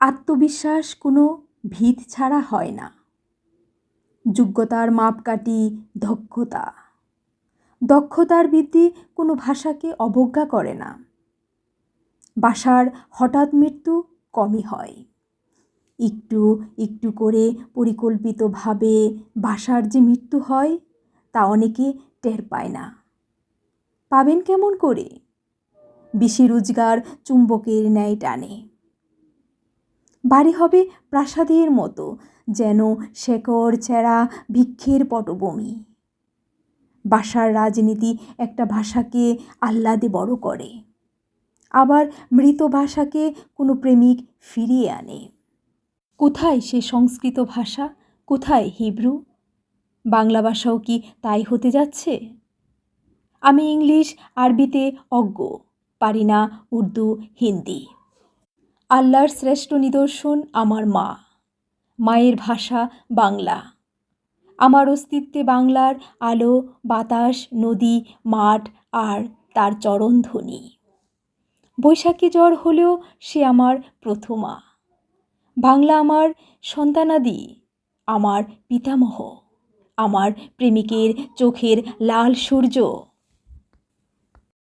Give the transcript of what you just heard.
আত্মবিশ্বাস কোনো ভিত ছাড়া হয় না। যোগ্যতার মাপকাঠি, দক্ষতা। দক্ষতার বৃদ্ধি কোনো ভাষাকে অবজ্ঞা করে না। ভাষার হঠাৎ মৃত্যু কমই হয়। একটু একটু করে পরিকল্পিতভাবে ভাষার যে মৃত্যু হয়, তা অনেকে টের পায় না। পাবেন কেমন করে? বেশি রোজগার চুম্বকের ন্যায় টানে। বাড়ি হবে প্রাসাদের মতো, যেন শেকড় চেরা ভিক্ষের পটভূমি। ভাষার রাজনীতি একটা ভাষাকে আহ্লাদে বড় করে। আবার মৃত ভাষাকে কোনো প্রেমিক ফিরিয়ে আনে। কোথায় সে সংস্কৃত ভাষা? কোথায় হিব্রু? বাংলা ভাষাও কি তাই হতে যাচ্ছে? আমি ইংলিশ, আরবিতে অজ্ঞ, পারি না উর্দু, হিন্দি। আল্লাহর শ্রেষ্ঠ নিদর্শন আমার মা। মায়ের ভাষা বাংলা। আমার অস্তিত্বে বাংলার আলো, বাতাস, নদী, মাঠ, আর তার চরণধ্বনি বৈশাখী জ্বর হলেও সে আমার প্রথমা। বাংলা আমার সন্তানাদি, আমার পিতামহ। আমার প্রেমিকের চোখের লাল সূর্য